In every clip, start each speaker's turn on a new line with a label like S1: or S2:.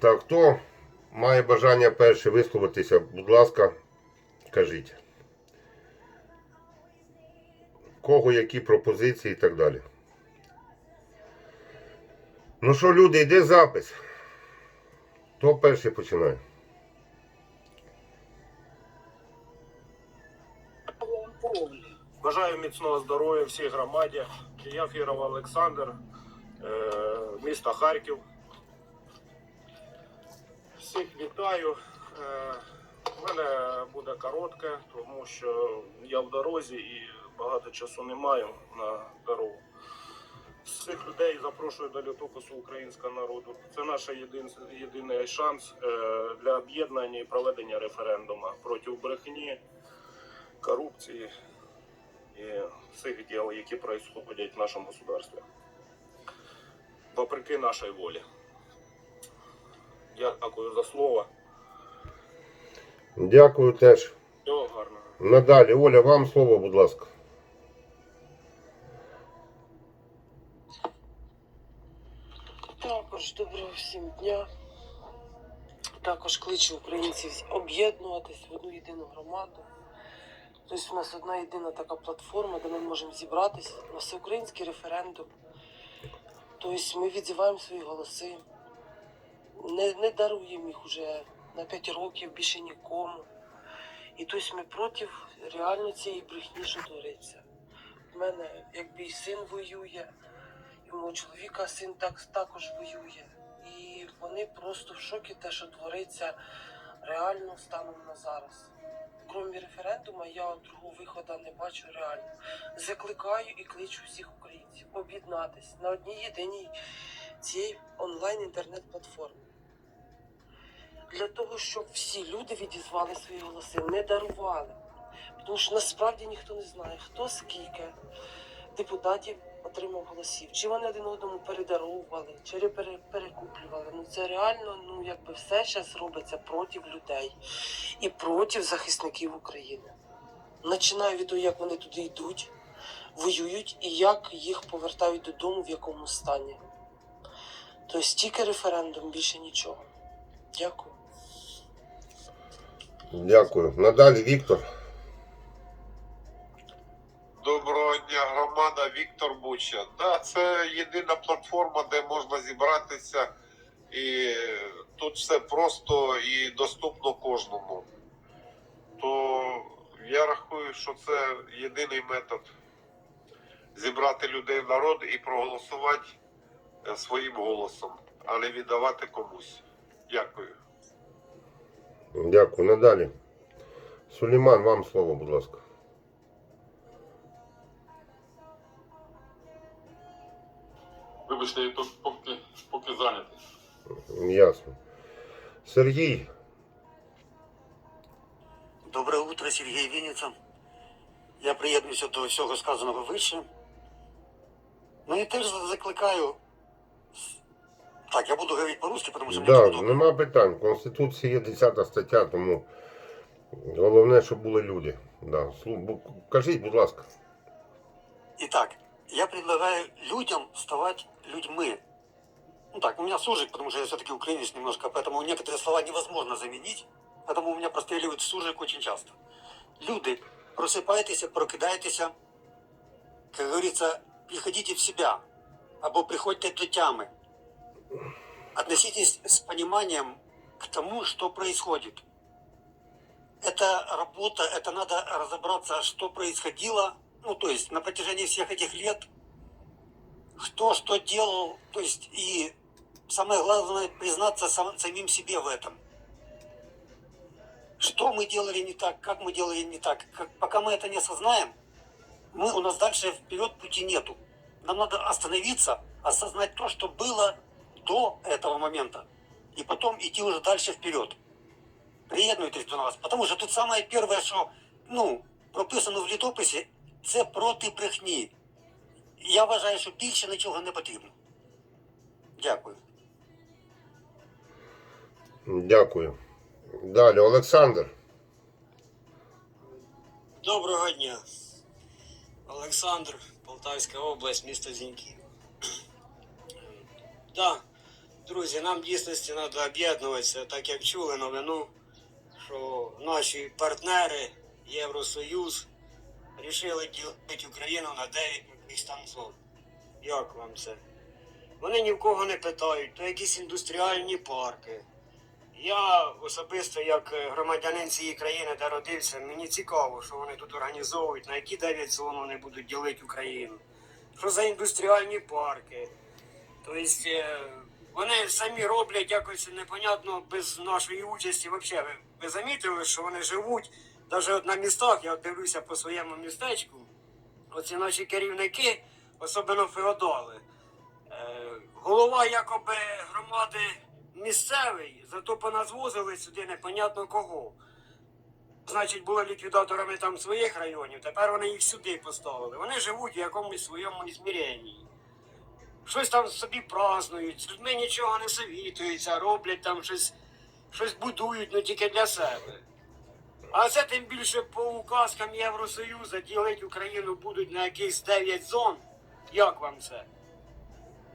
S1: Так, хто має бажання перший висловитися, будь ласка, кажіть. Кого які пропозиції і так далі. Ну що, люди, йде запис. Хто перший починає?
S2: Бажаю міцного здоров'я всій громаді. Я Фіров Олександр, е, місто Харків. Всіх вітаю. Е, У мене буде коротке, тому що я в дорозі і багато часу не маю на дорогу. Всіх людей запрошую до літопису українського народу. Це наш єдин, єдиний шанс е, для об'єднання і проведення референдуму проти брехні, корупції і всіх діл, які происходять в нашому государстві. Вопреки нашій волі. Дякую за слово.
S1: Дякую теж.
S2: Всього гарного.
S1: Надалі, Оля, вам слово, будь ласка.
S3: Також доброго всім дня. Також кличу українців об'єднуватись в одну єдину громаду. Тобто у нас одна єдина така платформа, де ми можемо зібратися на всеукраїнський референдум. Тобто ми відзиваємо свої голоси, не, не даруємо їх уже на 5 років більше нікому. І тобто ми проти реально цієї брехні, що твориться. У мене якби і син воює, і мого чоловіка син так, також воює. І вони просто в шокі те, що твориться реально станом на зараз. Крім референдуму, я другого виходу не бачу реально. Закликаю і кличу всіх українців об'єднатись на одній єдиній цій онлайн інтернет-платформі. Для того, щоб всі люди відізвали свої голоси, не дарували. Тому що насправді ніхто не знає, хто скільки депутатів отримав голосів. Чи вони один одному передаровували, чи пере- перекуплювали. Ну це реально, ну якби все зараз робиться проти людей і проти захисників України. Починаю від того, як вони туди йдуть, воюють і як їх повертають додому, в якому стані. Тобто тільки референдум, більше нічого. Дякую.
S1: Дякую. Надалі, Віктор.
S4: Доброго дня, громада Віктор Буча. Да, це єдина платформа, де можна зібратися, і тут все просто і доступно кожному. То я рахую, що це єдиний метод зібрати людей в народ і проголосувати е, своїм голосом, а не віддавати комусь. Дякую.
S1: Дякую. Надалі. Сулейман, вам слово, будь ласка.
S5: Вибачте, я тут поки, поки зайнятий.
S1: Ясно. Сергій.
S6: Доброе утро, Сергій Вінниця. Я приєднуюся до всього сказаного вище. Ну і теж закликаю. Так, я буду говорити по-русски, тому що мені
S1: Да,
S6: так удобно.
S1: нема питань. В Конституції є 10 стаття, тому головне, щоб були люди. Да. слу- бу- Кажіть, будь ласка.
S6: Итак, я предлагаю людям ставать людьми. Ну так, у меня сужик, потому что я все-таки украинец немножко, поэтому некоторые слова невозможно заменить. Поэтому у меня простреливает сужик очень часто. Люди, просыпайтеся, прокидайтеся, как говорится, приходите в себя, або приходьте до тямы. Относитесь с пониманием к тому, что происходит. Это работа, это надо разобраться, что происходило, ну, то есть на протяжении всех этих лет, кто что делал, то есть и самое главное признаться сам- самим себе в этом. Что мы делали не так, как мы делали не так. Как- пока мы это не осознаем, мы, у нас дальше вперед пути нету. Нам надо остановиться, осознать то, что было до этого момента, и потом идти уже дальше вперед. Приєднуйтесь до нас, тому що тут саме перше, що ну, прописано в літописі, це проти брехні. Я вважаю, що більше нічого не потрібно. Дякую.
S1: Дякую. Далі, Олександр.
S7: Доброго дня. Олександр, Полтавська область, місто Зіньків. Так, Друзі, нам в дійсності треба об'єднуватися, так як чули новину, що наші партнери Євросоюз рішили ділити Україну на 9 якихось там зон. Як вам це? Вони ні в кого не питають, то якісь індустріальні парки. Я особисто, як громадянин цієї країни, де родився, мені цікаво, що вони тут організовують, на які 9 зон вони будуть ділити Україну. Що за індустріальні парки? Тобто е, вони самі роблять якось непонятно без нашої участі. Взагалі, ви, ви замітили, що вони живуть навіть на містах, я дивлюся по своєму містечку. Оці наші керівники, особливо феодали. Е, голова якоби громади місцевий, зато поназвозили сюди непонятно кого. Значить, були ліквідаторами там своїх районів, тепер вони їх сюди поставили. Вони живуть в якомусь своєму ізміренні. Щось там собі празднують, з людьми нічого не совітуються, роблять там щось, щось будують, ну тільки для себе. А це тим більше по указкам Євросоюзу ділити Україну будуть на якихось 9 зон. Як вам це?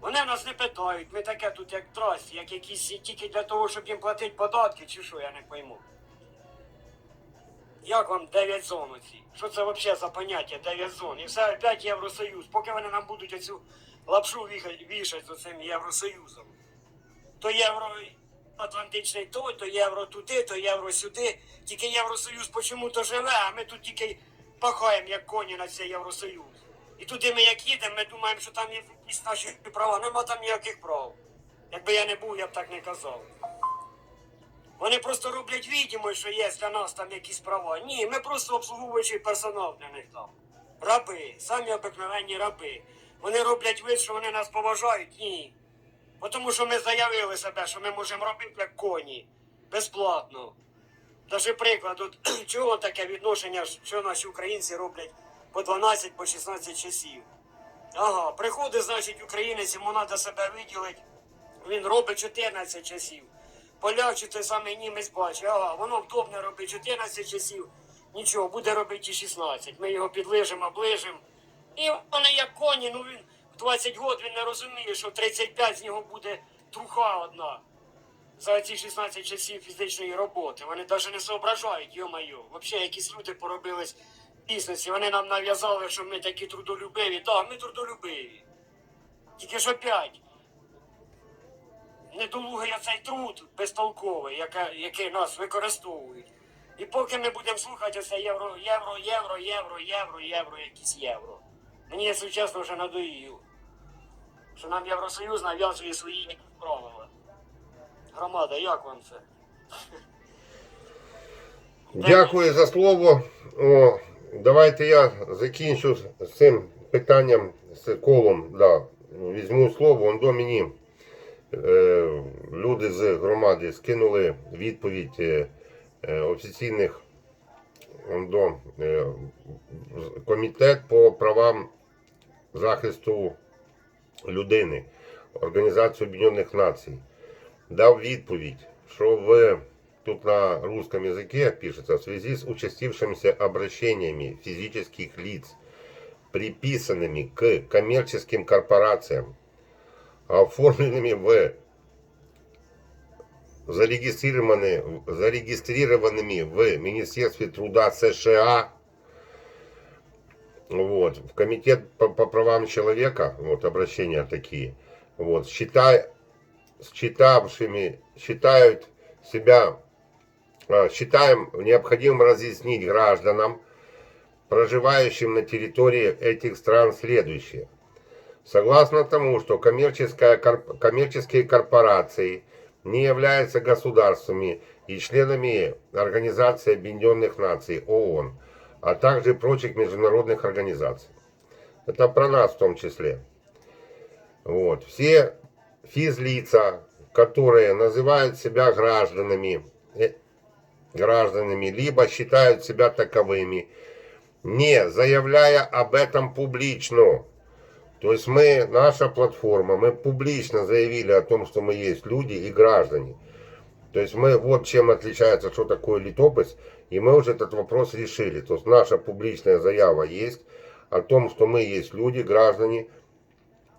S7: Вони нас не питають, ми таке тут як трасі, як якісь тільки для того, щоб їм платити податки, чи що, я не пойму. Як вам 9 зон оці? Що це взагалі за поняття 9 зон? І все опять Євросоюз. Поки вони нам будуть оцю лапшу вішати з цим Євросоюзом. То євроатлантичний той, то євро туди, то євро сюди. Тільки Євросоюз почому-то живе, а ми тут тільки пахаємо, як коні на цей Євросоюз. І туди ми як їдемо, ми думаємо, що там є якісь наші права. Нема там ніяких прав. Якби я не був, я б так не казав. Вони просто роблять відомо, що є для нас там якісь права. Ні, ми просто обслуговуючий персонал для них там. Раби, самі обикновенні раби. Вони роблять вид, що вони нас поважають. Ні. Тому що ми заявили себе, що ми можемо робити як коні. Безплатно. Даже приклад, от, чого таке відношення, що наші українці роблять по 12, по 16 часів. Ага, приходить, значить, українець, йому треба себе виділити. Він робить 14 часів. Поляк чи той самий німець бачить, ага, воно вдобне робить 14 часів. Нічого, буде робити і 16. Ми його підлижимо, оближимо. І вони як коні, ну він в 20 років він не розуміє, що в 35 з нього буде труха одна за ці 16 часів фізичної роботи. Вони навіть не соображають, йо-майо. Взагалі, якісь люди поробились в бізнесі. Вони нам нав'язали, що ми такі трудолюбиві. Так, ми трудолюбиві. Тільки ж опять. Недолугий цей труд безтолковий, яка, який нас використовують. І поки ми будемо слухати це євро, євро, євро, євро, євро, євро, якісь євро. Мені, якщо чесно, вже надоїло. Що нам Євросоюз нав'язує свої правила. Громада, як вам це?
S1: Дякую за слово. О, давайте я закінчу з цим питанням, з колом. Да. Візьму слово. Он до мені е, люди з громади скинули відповідь е, е, офіційних до, комітет по правам захисту людини Організації Об'єднаних Націй дав відповідь, що в тут на русском языке пишется в связи с участившимися обращениями физических лиц, приписанными к коммерческим корпорациям, оформленными в зарегистрированы, зарегистрированными в Министерстве труда США, вот, в Комитет по, по правам человека, вот обращения такие, вот, считай, считавшими, считают себя, а, считаем необходимым разъяснить гражданам, проживающим на территории этих стран следующее. Согласно тому, что коммерческая, коммерческие корпорации не являются государствами и членами Организации Объединенных Наций ООН, а также прочих международных организаций. Это про нас в том числе. Вот. Все физлица, которые называют себя гражданами, э, гражданами, либо считают себя таковыми, не заявляя об этом публично. То есть мы, наша платформа, мы публично заявили о том, что мы есть люди и граждане. То есть мы, вот чем отличается, что такое летопись, и мы уже этот вопрос решили. То есть наша публичная заява есть о том, что мы есть люди, граждане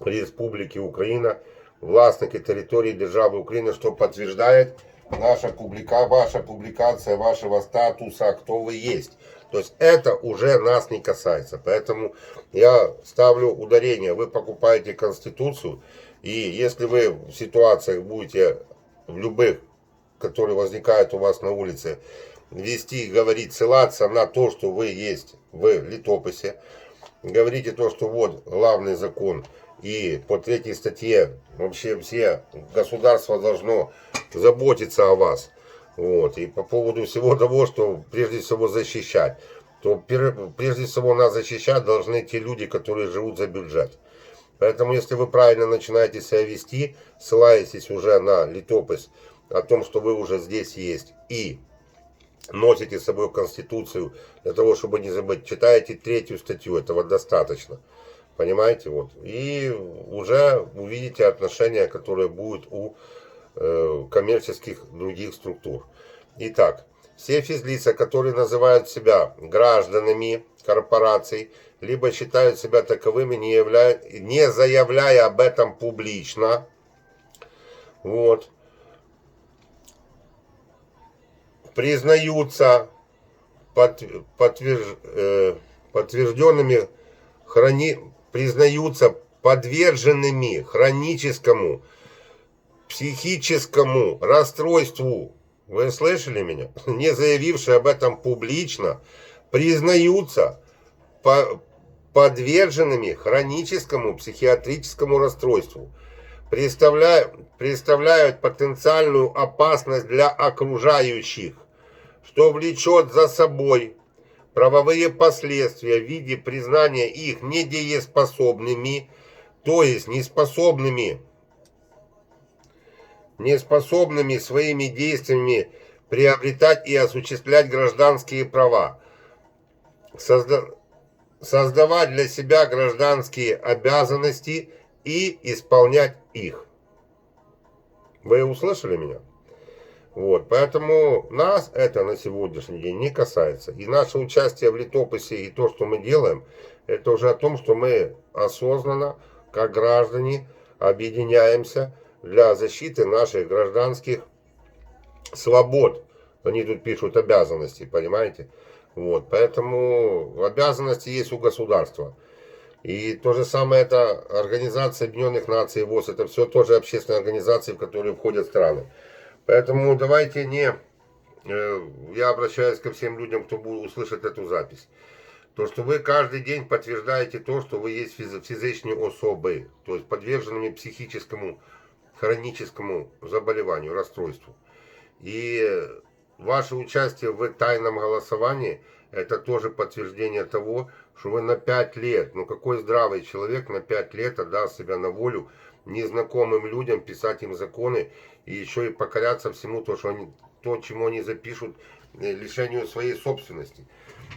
S1: Республики Украина, власники території держави України, що підтверджує наша публика, ваша публикация вашего статуса, кто вы есть. То есть это уже нас не касается. Поэтому я ставлю ударение. Вы покупаете Конституцию, и если вы в ситуациях будете в любых, которые возникают у вас на улице, вести, говорить, ссылаться на то, что вы есть в летописи, говорите то, что вот главный закон, и по третьей статье вообще все государство должно заботиться о вас. Вот. И по поводу всего того, что прежде всего защищать, то прежде всего нас защищать должны те люди, которые живут за бюджет. Поэтому если вы правильно начинаете себя вести, ссылаетесь уже на летопись о том, что вы уже здесь есть, и носите с собой Конституцию для того, чтобы не забыть, читаете третью статью, этого достаточно. Понимаете? Вот. И уже увидите отношения, которые будут у э, коммерческих других структур. Итак, все физлица, которые называют себя гражданами корпораций, либо считают себя таковыми, не, являя- не заявляя об этом публично, вот, признаются под- подтверж- э, подтвержденными храни, признаются подверженными хроническому психическому расстройству. Вы слышали меня? Не заявившие об этом публично, признаются по- подверженными хроническому психиатрическому расстройству. Представляют, представляют потенциальную опасность для окружающих, что влечет за собой правовые последствия в виде признания их недееспособными, то есть неспособными, неспособными своими действиями приобретать и осуществлять гражданские права, созда- создавать для себя гражданские обязанности и исполнять их. Вы услышали меня? Вот, поэтому нас это на сегодняшний день не касается. И наше участие в летописи и то, что мы делаем, это уже о том, что мы осознанно, как граждане, объединяемся для защиты наших гражданских свобод. Они тут пишут обязанности, понимаете? Вот, поэтому обязанности есть у государства. И то же самое это Организация Объединенных Наций, ВОЗ, это все тоже общественные организации, в которые входят страны. Поэтому давайте не... э, Я обращаюсь ко всем людям, кто будет услышать эту запись. То, что вы каждый день подтверждаете то, что вы есть физ- физичные особы, то есть подверженными психическому, хроническому заболеванию, расстройству. И ваше участие в тайном голосовании, это тоже подтверждение того, что вы на 5 лет, ну какой здравый человек на 5 лет отдаст себя на волю незнакомым людям, писать им законы и еще и покоряться всему то, что они, то, чему они запишут э, лишению своей собственности.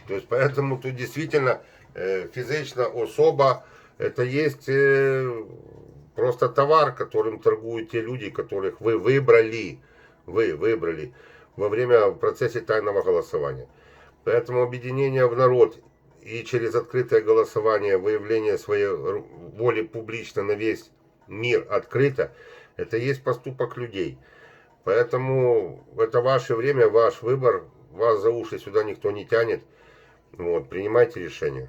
S1: То есть поэтому тут действительно э, физична особа это есть э, просто товар, которым торгуют те люди, которых вы выбрали, вы выбрали во время в процессе тайного голосования. Поэтому объединение в народ и через открытое голосование, выявление своей воли публично на весь мир открыто, это и есть поступок людей. Поэтому это ваше время, ваш выбор, вас за уши сюда никто не тянет. Вот, принимайте решение.